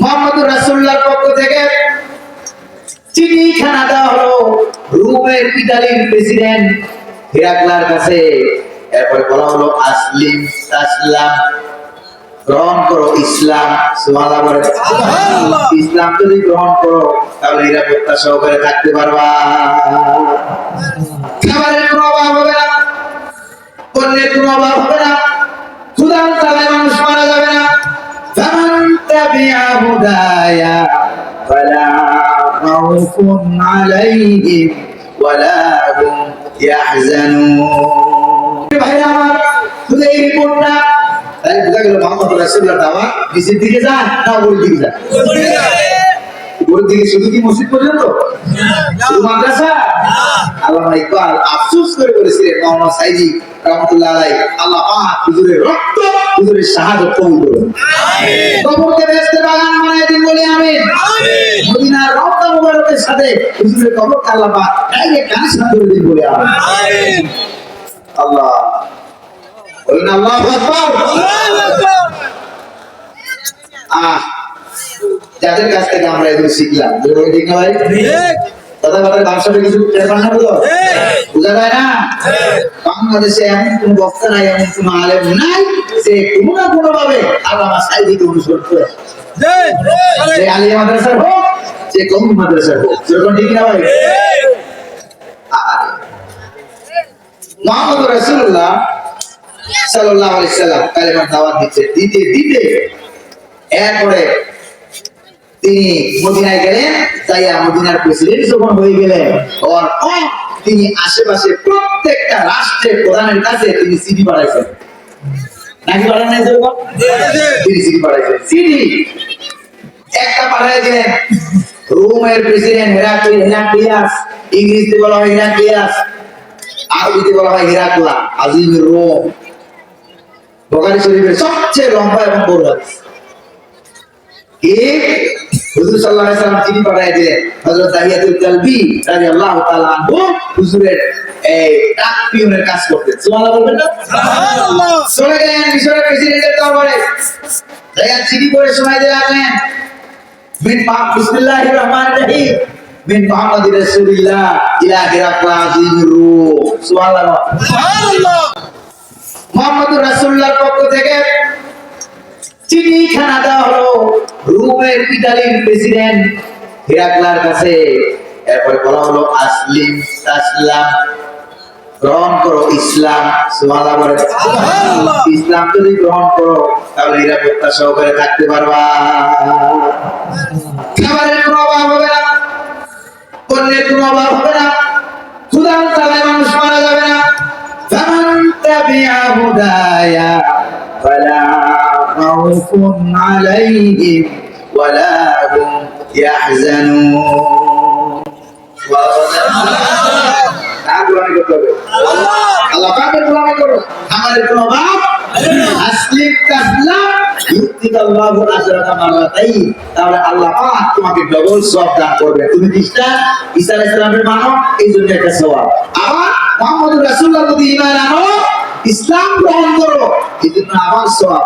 মোহাম্মদ রাসূলুল্লাহর পক্ষ থেকে চিঠিখানা দেওয়া হলো রোমের ইতালির প্রেসিডেন্ট হেরাক্লার কাছে। এরপরে বলা হলো আসলিম তাসলাম গ্রহণ করো ইসলাম। ইসলাম যদি গ্রহণ করো তাহলে নিরাপত্তা সহকারে থাকতে পারবা। খাবারের কোনো অভাব হবে না পণ্যের কোনো অভাব হবে هدايا فلا خوف عليهم ولا هم يحزنون ভাইরা আমার শুধু এই রিপোর্ট না তাই বোঝা গেল মোহাম্মদ রাসূলুল্লাহ দাওয়া নিচের দিকে যায় না উপরের দিকে যায় উপরের দিকে শুধু কি মসজিদ পর্যন্ত শুধু মাদ্রাসা আল্লামা ইকবাল আফসোস করে বলেছিলেন মোহাম্মদ সাইদি রহমতুল্লাহ আলাই আল্লাহ পাক হুজুরের রক্ত হুজুরের শাহাদত কবুল করুন। কবরকে বেহেশতে বাগান বানায় দিন বলে আমি মদিনার রওজা মুবারকের সাথে হুজুরের কবরকে আল্লাহ পাক ডাইরেক্ট কানেকশন করে দিন বলে আমি আল্লাহ। বলেন আল্লাহু আকবার। আহ যাদের কাছ থেকে আমরা এগুলো শিখলাম ঠিক না ভাই? কথা কথা ব্যবসাটা কিছু টের পান না বুঝো বোঝা যায় না? বাংলাদেশে এমন কোন বক্তা নাই এমন কোন আলেম নাই যে কোনো না কোনো ভাবে আল্লামা সাইদিকে অনুসরণ করে। সে আলিয়া মাদ্রাসার হোক যে কম মাদ্রাসার হোক সেরকম ঠিক না ভাই? মোহাম্মদ রাসূলুল্লাহ সাল্লাল্লাহু আলাইহি সাল্লাম কালেমার দাওয়াত দিচ্ছে দিতে দিতে এরপরে তিনি মদিনায় গেলেন তাইয়া মদিনার প্রেসিডেন্ট যখন হয়ে গেলেন ওর তিনি আশেপাশে প্রত্যেকটা রাষ্ট্রের প্রধানের কাছে তিনি চিঠি পাঠাইছেন। নাকি পাঠান নাই পাঠাইছেন। একটা পাঠাই দিলেন। রোমের প্রেসিডেন্ট ইংরেজিতে বলা হয় আরবিতে বলা হয় আজিম রোম। বোখারি শরীফের সবচেয়ে লম্বা এবং বড় হাদিস। হুজুর সাল্লাল্লাহু আলাইহি সাল্লাম চিঠি পাঠিয়ে দিলেন। হযরত তাহিয়াতুল কালবি রাদিয়াল্লাহু তাআলা আনহু হুজুরের এই ডাক পিয়নের কাজ করতেন। সুবহানাল্লাহ বলবেন না? সুবহানাল্লাহ। চলে গেলেন মিশরের প্রেসিডেন্টের দরবারে। তাইয়া চিঠি করে শোনাই দিয়ে লাগলেন মিন পাক বিসমিল্লাহির রহমানির রহিম। মিন মুহাম্মদ রাসূলুল্লাহ ইলা হিরাকলা আজিমুর রূহ। সুবহানাল্লাহ। মুহাম্মদ রাসূলুল্লাহর পক্ষ থেকে চিঠিখানা দেওয়া হলো। রোমের ইতালির প্রেসিডেন্ট হেরাক্লার কাছে এরপরে বলা হলো আসলিম তাসলাম গ্রহণ করো ইসলাম সুবহানাল্লাহ বলে ইসলাম যদি গ্রহণ করো তাহলে নিরাপত্তা সহকারে থাকতে পারবা খাবারের কোনো অভাব হবে না পণ্যের কোনো অভাব হবে না ক্ষুধার তালে মানুষ মারা যাবে না فمن تبع هدايا فلا خوف عليهم ولا هم يحزنون কার গোলামি করতে হবে? আল্লাহ পাকের গোলামি করো। আমাদের কোনো অভাব আসলিম তাসলাম ইউতিকাল্লাহু আজরাকা মাররাতাইন। তাহলে আল্লাহ পাক তোমাকে ডবল সওয়াব দান করবে তুমি খ্রিস্টান ঈসা আলাইহিস সালামের মানো এই জন্য একটা সওয়াব আবার মুহাম্মদুর রাসূলুল্লাহ যদি ঈমান আনো ইসলাম গ্রহণ করো এই জন্য আবার সওয়াব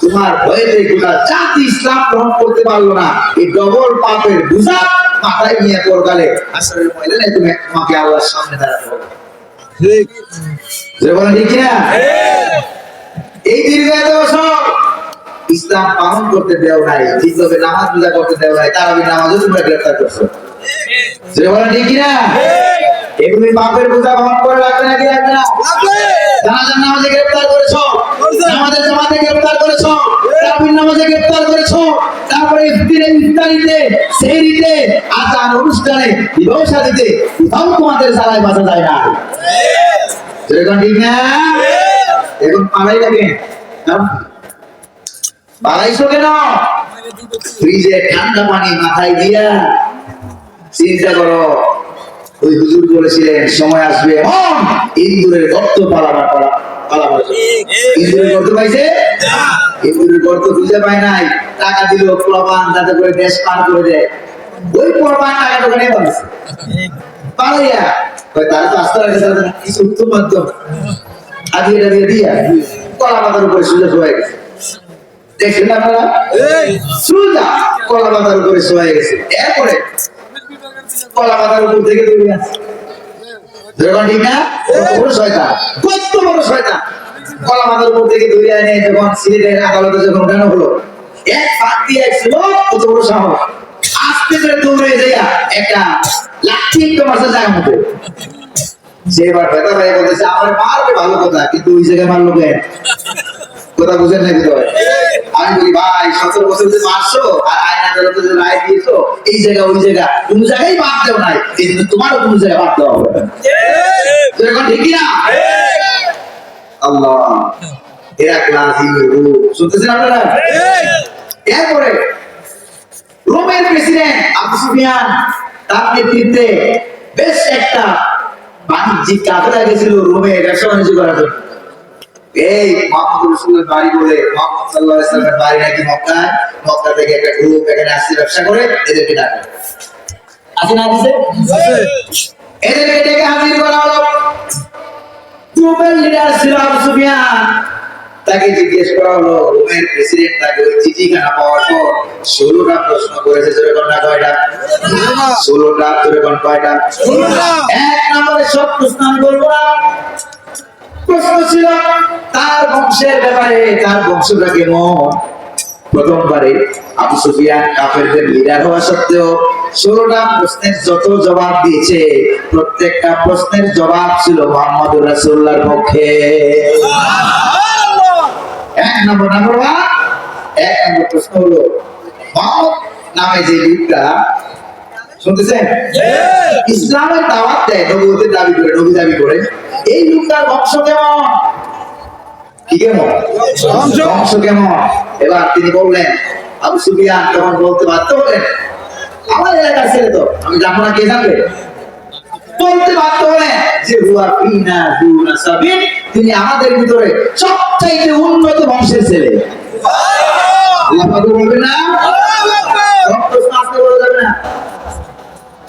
তোমার ভয়েতে গোটা জাতি ইসলাম গ্রহণ করতে পারল না এই ডবল পাপের বোঝা মাথায় নিয়ে পরকালে আসলে মহিলা তুমি তোমাকে আল্লাহর সামনে যে বলেন ঠিক কিনা? এই দীর্ঘ এত বছর ইসলাম পালন করতে দেও নাই ঠিকভাবে নামাজ পূজা করতে দেও নাই তারাবি নামাজও তোমরা গ্রেফতার করছ। যে ঠিক পাপের বোঝা বহন করে নাকি না? জানাজার নামাজে গ্রেফতার করেছ? নামাজে গ্রেফতার করেছ। তারপরে ইফতিরে, ইফতারিতে, সেহরিতে আচার অনুষ্ঠানে বিবাহ শাদীতে কোথাও তোমাদের সারাই বাঁচা যায় না। ঠিক না? পালাই লাগে। কেন? ফ্রিজে ঠান্ডা পানি মাথায় দিয়া চিন্তা করো। ওই হুজুর বলেছিলেন, সময় আসবে ইন্দুরের গর্ত পালাবার পালা। পালাবার জন্য। ইন্দুরের গর্ত পাইছে? ইন্দুরের গর্ত খুঁজে পায় নাই। টাকা দিল প্রবান যাতে করে দেশ পার করে দেয়। ওই প্রবান টাকা দোকানে পাচ্ছে পালাইয়া। তারা তো আস্তে রাখে কিছু উত্তম মাধ্যম আদিয়ে টাদিয়ে দিয়া কলা পাতার উপরে সুযোগ হয়ে গেছে। আপনারা? সুজা কলা পাতার উপরে শোয়া গেছে। এরপরে কলা পাতার উপর থেকে দৌড়ে আসছে যখন ঠিক না? বড় শয়তান? কত বড় শয়তান? কলা উপর থেকে দৌড়ে এনে যখন সিলেটের আদালতে যখন উঠানো হলো? এক ফাঁক দিয়ে এক কত বড় সাহস। আস্তে করে দৌড়ে যাইয়া একটা লাঠি জায়গা মতো সে এবার ব্যথা ভাই বলতেছে আমার মারবে ভালো কথা কিন্তু ওই জায়গায় মারলো কেন? কথা বুঝেন নাকি আমি বলি ভাই সতেরো বছর যে মারছো আর আইন আদালতে যে রায় দিয়েছ এই জায়গা ওই জায়গা। কোন জায়গায় বাদ দেও নাই এই জন্য তোমারও কোন জায়গায় বাদ দেওয়া হবে। ঠিক। না আল্লাহ এরা ক্লাস শুনতেছেন আপনারা? এরপরে রোমের প্রেসিডেন্ট আবু সুফিয়ান তার নেতৃত্বে বেশ একটা বাণিজ্যিক কাফেলা গেছিল রোমে ব্যবসা বাণিজ্য করার জন্য। এই মোহাম্মদ রসুলের বাড়ি বলে মোহাম্মদ সাল্লাহ ইসলামের বাড়ি নাকি মক্কায়? মক্কা থেকে একটা গ্রুপ এখানে আসছে ব্যবসা করে এদেরকে ডাকে। আছে না দিছে এদেরকে ডেকে হাজির করা হলো। গ্রুপের লিডার ছিল আবু সুফিয়ান। তাকে জিজ্ঞেস করা হলো রোমের প্রেসিডেন্ট তাকে ওই চিঠিখানা পাওয়ার পর ষোলোটা প্রশ্ন করেছে জোরে কোন না কয়টা? ষোলোটা। জোরে কয়টা? এক নম্বরে সব প্রশ্ন আমি বলব না। প্রশ্ন ছিল তার বংশের ব্যাপারে তার বংশটা কেমন? প্রথমবারে আবু সুফিয়ান কাফেরদের লিডার হওয়া সত্ত্বেও ষোলোটা প্রশ্নের যত জবাব দিয়েছে প্রত্যেকটা প্রশ্নের জবাব ছিল মোহাম্মদ রাসুল্লাহর পক্ষে। এক নম্বর নাম্বার এক নম্বর প্রশ্ন হলো মোহাম্মদ নামে যে লোকটা শুনতেছেন? ইসলামের দাওয়াত দেয় নবুয়তের দাবি করে নবী দাবি করে। এই লোকটার বংশ কেমন? কি কেমন? বংশ। কেমন? এবার তিনি বললেন আবু সুফিয়ান তখন বলতে বাধ্য হলেন আমার এলাকার ছেলে তো আমি জানব না কে জানবে? বলতে বাধ্য হলেন যে হুয়া ফিনা দুনা সাবিন তিনি আমাদের ভিতরে সবচাইতে উন্নত বংশের ছেলে। আল্লাহ বলবেন না? সব প্রশ্ন আজকে বলা যাবে না।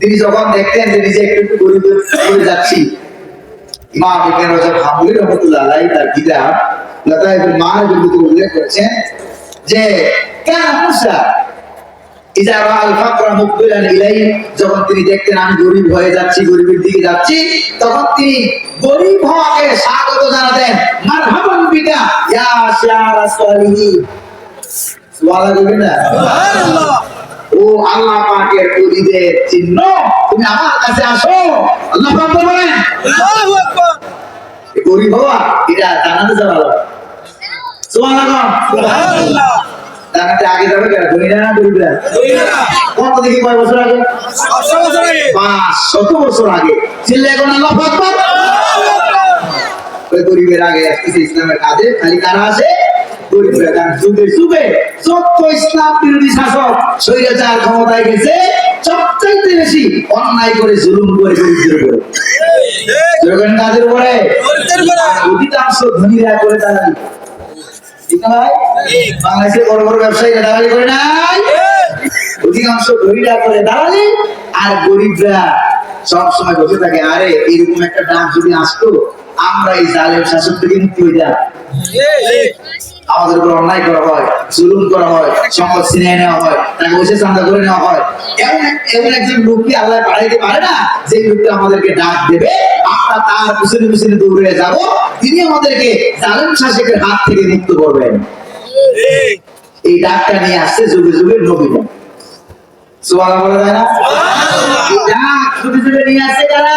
তিনি যখন দেখতেন যে নিজে একটু একটু গরিব হয়ে যাচ্ছি ইমাম ইবনে রজব হাম্বলি রহমাতুল্লাহ আলাইহি তার কিতাব মাআরিফের ভিতরে উল্লেখ করেছেন যে কেন মুসা? ইজা রাআল ফাকরা মুকবিলান ইলাই যখন তিনি দেখতেন আমি গরিব হয়ে যাচ্ছি গরিবের দিকে যাচ্ছি তখন তিনি গরিব হওয়াকে স্বাগত জানাতেন। মারহাবান বিকা ইয়া শিয়ার সালিহিন। সুবহানাল্লাহ। ও আল্লাহ গরিবের চিহ্ন তুমি আমার কাছে আসো। আল্লাহ পাক বলেন গরিব হওয়া এটা জানাতে যাওয়া সুবহানাল্লাহ। জানাতে আগে যাবে কেন? গরিবরা না গরিবরা? কত দেখি কয় বছর আগে? পাঁচ শত বছর আগে। চিল্লে এখন আল্লাহ আকবার ওই গরিবের আগে আসতেছে ইসলামের কাজে খালি কারা আসে? যুগে যুগে যত ইসলাম বিরোধী শাসক স্বৈরাচার ক্ষমতায় গেছে। সবচাইতে বেশি অন্যায় করে জুলুম করে গরিবদের উপরে জনগণ কাজের উপরে? অধিকাংশ ধনীরা করে বাংলাদেশের বড় বড় ব্যবসায়ীরা দাঁড়ালি করে নাই? অধিকাংশ ধনীরা করে দাঁড়ালি আর গরিবরা সবসময় বসে থাকে আরে এরকম একটা ডাক যদি আসতো আমরা এই জালেম শাসক থেকে মুক্তি হয়ে যাই আমাদের উপর অন্যায় করা হয় জুলুম করা হয় সম্পদ ছিনিয়ে নেওয়া হয় টাকা পয়সা চান্দা করে নেওয়া হয়। এমন এমন একজন লোককে আল্লাহ পাঠাইতে পারে না যে লোকটা আমাদেরকে ডাক দেবে আমরা তার পিছনে পিছনে দৌড়ে যাব তিনি আমাদেরকে জালেম শাসকের হাত থেকে মুক্ত করবেন। এই ডাকটা নিয়ে আসছে যুগে যুগে নবীন সুবহানাল্লাহ বলা যায় না? ছুটি ছুটি নিয়ে আসে কারা?